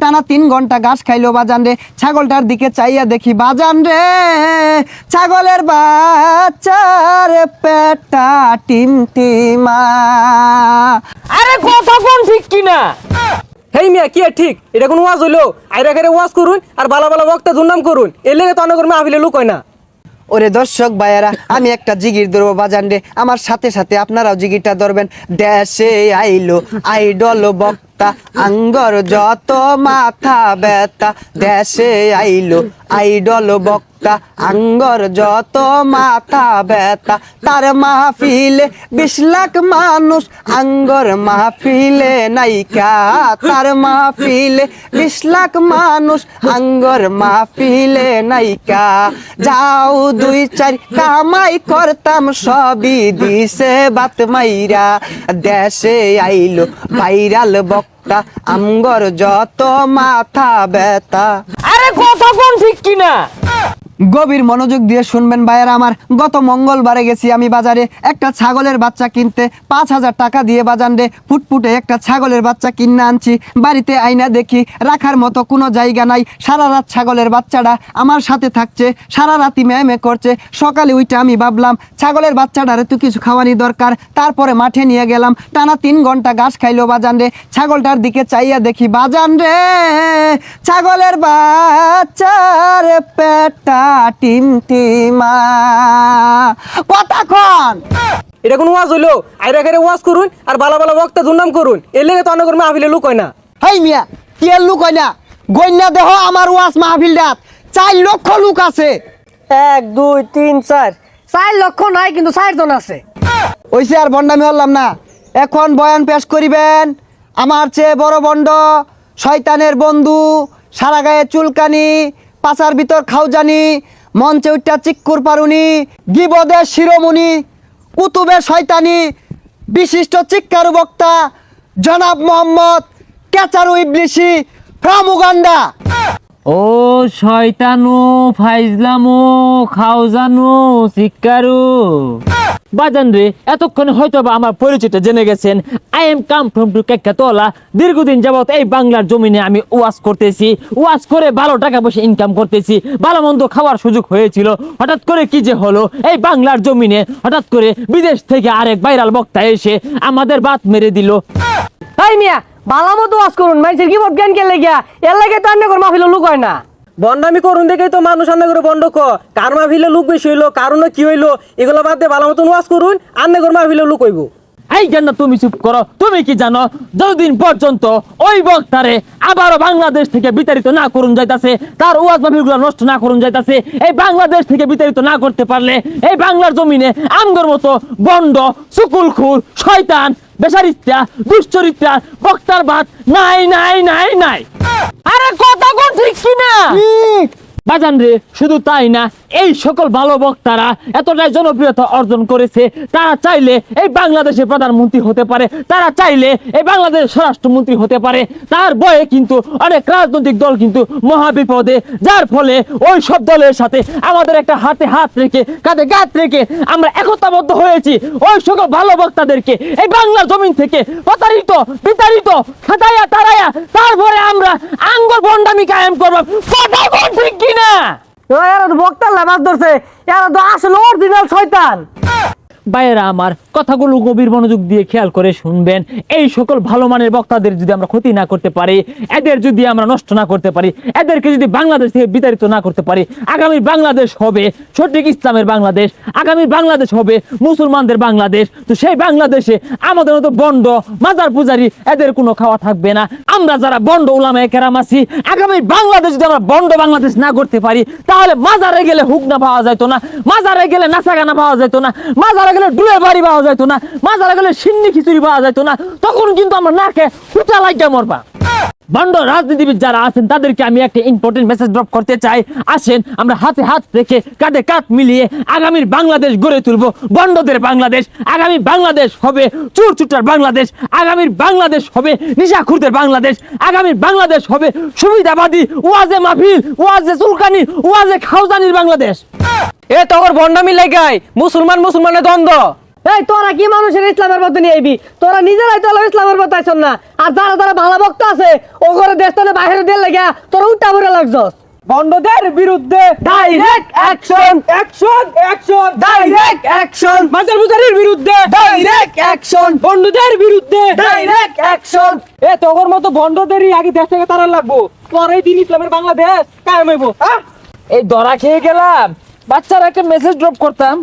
টানা তিন ঘণ্টা ঘাস খাইলো বাজান রে। ছাগলটার দিকে চাইয়া দেখি বাজান রে ছাগলের বাচ্চার পেটা টিম টিমা আরে কথা কোন ঠিক কিনা? হেই মিয়া কি ঠিক? এটা কোন ওয়াজ হইল? আইরা খেরে ওয়াজ করুন আর বালা বালা বক্তা দুর্নাম করুন। এর লেগে তো অনেক মাহফিলে লুক হয় না। ওরে দর্শক ভাইয়ারা আমি একটা জিগির ধরবো বাজান রে। আমার সাথে সাথে আপনারাও জিগিরটা ধরবেন। দেশে আইলো আইডল বক্তা আঙ্গর যত মাথা ব্যথা দেশে আইলো আইডল বক্তা। আঙ্গর যত মাথা ব্যথা, তার মাহফিলে বিশ লাখ মানুষ আঙ্গর মাহফিলে নাইকা তার মাহফিলে বিশ লাখ মানুষ আঙ্গর মাহফিলে নাইকা যাও দুই চার, কামাই করতাম সবই দিছে বাত মাইরা। দেশে আইলো ভাইরাল বক্তা, আঙ্গর যত মাথা ব্যথা। আরে কথা কোন ঠিক কিনা? গভীর মনোযোগ দিয়ে শুনবেন, ভাইয়েরা, আমার গত মঙ্গলবারে গেছি আমি বাজারে। একটা ছাগলের বাচ্চা কিনতে পাঁচ হাজার টাকা দিয়ে বাজান রে। ফুটফুটে একটা ছাগলের বাচ্চা কিনে আনছি। বাড়িতে আইনা দেখি, রাখার মতো কোনো জায়গা নাই। সারা রাত ছাগলের বাচ্চাটা আমার সাথে থাকছে, সারা রাতি ম্যামে করছে। সকালে উইটা আমি ভাবলাম, ছাগলের বাচ্চাটারে তো কিছু খাওয়ানি দরকার। তারপরে মাঠে নিয়ে গেলাম। টানা তিন ঘণ্টা ঘাস খাইলো বাজান রে। ছাগলটার দিকে চাইয়া দেখি, বাজান রে ছাগলের বাচ্চার পেটা টিম টিমা। কতক্ষণ এটা কোন ওয়াজ হইল? আইরা খেরে ওয়াজ করুন আর বালা বালা বক্তা দুর্নাম করুন। এর লেগে তো অনেক মাহফিলে লুক হয় না। হেই মিয়া কি এর লুক হয় না? গন্যা দেহ আমার ওয়াস মাহফিল ডাত চার লক্ষ লোক আছে। এক দুই তিন চার। চার লক্ষ নাই কিন্তু চারজন আছে। ওইসে আর বন্ডামি হলাম না। এখন বয়ান পেশ করিবেন। আমার চেয়ে বড় বন্ড শয়তানের বন্ধু সারা গায়ে চুলকানি পাচার ভিতর খাউজানি, মঞ্চে উঠটা চিক্কুর পারুনি গিবদের শিরোমণি কুতুবের শয়তানি, বিশিষ্ট চিক্কারু বক্তা, জনাব মোহাম্মদ কেচারু ইবলিশি ফ্রম উগান্ডা। ও শয়তানু, ফাইজলামু খাওজানু শিকারু বাজান রে হয়তো বা আমার পরিচয়টা জেনে গেছেন I am come from to কেকাতলা দীর্ঘদিন যাবত এই বাংলার জমিনে আমি করতেছি করে ভালো টাকা পয়সা ইনকাম করতেছি, ভালো মন্দ খাওয়ার সুযোগ হয়েছিল। হঠাৎ করে কি যে হলো, এই বাংলার জমিনে হঠাৎ করে বিদেশ থেকে আরেক ভাইরাল বক্তা এসে আমাদের বাত মেরে দিল। মিয়া বালা মতো ওয়াজ করুন, মানুষের কি জ্ঞান কে লেগিয়া? এর লাগে তো অন্য লুক হয় না। বন্ডামি করুন দেখেই তো মানুষ আন্না করে বন্ড ক কার মাহফিলে লুক বেশি হইল কারণে কি হইল, এগুলো বাদ দিয়ে ভালো মতন ওয়াজ করুন আন্না করে মাহফিলে লুক হইব। এই জন্য তুমি চুপ করো, তুমি কি জানো, যতদিন পর্যন্ত ওই বক্তারে আবারও বাংলাদেশ থেকে বিতাড়িত না করুন যাইতাছে, তার ওয়াজ মাহফিলগুলো নষ্ট না করুন যাইতাছে, এই বাংলাদেশ থেকে বিতাড়িত না করতে পারলে এই বাংলার জমিনে আমগর মতো বন্ড সুকুলখুর শয়তান বেসারিত্রা দুশ্চরিত্রা বক্তার ভাত নাই নাই নাই নাই। আরে কথা কোন ঠিক কিনা? বাজান রে শুধু তাই না এই সকল ভালো বক্তারা এতটাই জনপ্রিয়তা অর্জন করেছে, তারা চাইলে এই বাংলাদেশের প্রধানমন্ত্রী হতে পারে, তারা চাইলে এই বাংলাদেশের স্বরাষ্ট্রমন্ত্রী হতে পারে। তার বয়ে কিন্তু অনেক রাজনৈতিক দল কিন্তু মহা বিপদে যার ফলে ওই সব দলের সাথে আমাদের একটা হাতে হাত রেখে, কাঁধে গাত রেখে আমরা একতাবদ্ধ হয়েছি। ওই সকল ভালো বক্তাদেরকে এই বাংলার জমিন থেকে প্রতারিত, বিতাড়িত খাতাইয়া তারাইয়া তারপরে আমরা আঙ্গর ভণ্ডামি কায়েম করব। কিনা? এরা তো বক্তার লাভ ধরছে। এরা তো আসলে অরিজিনাল শয়তান। বাইরা আমার কথাগুলো গভীর মনোযোগ দিয়ে খেয়াল করে শুনবেন। এই সকল ভালো মানের বক্তাদের যদি আমরা ক্ষতি না করতে পারি, এদের যদি আমরা নষ্ট না করতে পারি, এদেরকে যদি বাংলাদেশ থেকে বিতাড়িত না করতে পারি, আগামী বাংলাদেশ হবে সঠিক ইসলামের বাংলাদেশ, আগামী বাংলাদেশ হবে মুসলমানদের বাংলাদেশ। তো সেই বাংলাদেশে আমাদের মতো বন্ড, মাজার পূজারি, এদের কোনো খাওয়া থাকবে না। আমরা যারা বন্ড উলামায়ে কেরাম আছি, আগামী বাংলাদেশ যদি আমরা বন্ড বাংলাদেশ না করতে পারি, তাহলে মাজারে গেলে হুক না পাওয়া যেত না, মাজারে গেলে নাচাগানা পাওয়া যেত না, মাজারে গেলে ডুয়ে বাড়ি পাওয়া যাইতো না মাজারে গেলে সিন্নি খিচুড়ি পাওয়া যাইতো না, তখন কিন্তু আমরা নাকে হুটা লাগিয়ে মরবা। বন্ড রাজনীতিবিদ যারা আছেন, তাদেরকে আমি একটা ইম্পর্টেন্ট মেসেজ ড্রপ করতে চাই। আসেন, আমরা হাতে হাত রেখে কাঁধে কাঁধ মিলিয়ে আগামীর বাংলাদেশ গড়ে তুলবো। বন্ডদের বাংলাদেশ, আগামী বাংলাদেশ হবে চুর চুটার বাংলাদেশ, আগামীর বাংলাদেশ হবে নিশাখুরদের বাংলাদেশ, আগামীর বাংলাদেশ হবে সুবিধাবাদী, ওয়াজে মাহফিল, ওয়াজে চুলকানি, ওয়াজে খাউজানির বাংলাদেশ। এ তখন বন্ডামি লাগাই, মুসলমান মুসলমানের দ্বন্দ্ব। এই তোরা কি মানুষের ইসলামের মধ্যে নিয়ে আইবি? তোরা নিজেরাই তো ইসলামের মধ্যে আইছন না। আর যারা যারা ভালো ভক্ত আছে ও করে দেশ তো বাইরে দিয়ে লেগে তোরা উল্টা ভরে লাগছস। বন্ধদের বিরুদ্ধে direct action action action direct action বাজার বুজারির বিরুদ্ধে ডাইরেক্ট অ্যাকশন বন্ধুদের বিরুদ্ধে ডাইরেক্ট অ্যাকশন এ তোর মতো বন্ধদেরই আগে দেশ থেকে তারা লাগবো। পরেই দিন ইসলামের বাংলাদেশ কায়েম হইব। এই ধরা খেয়ে গেলাম। বাচ্চারা একটা মেসেজ ড্রপ করতাম।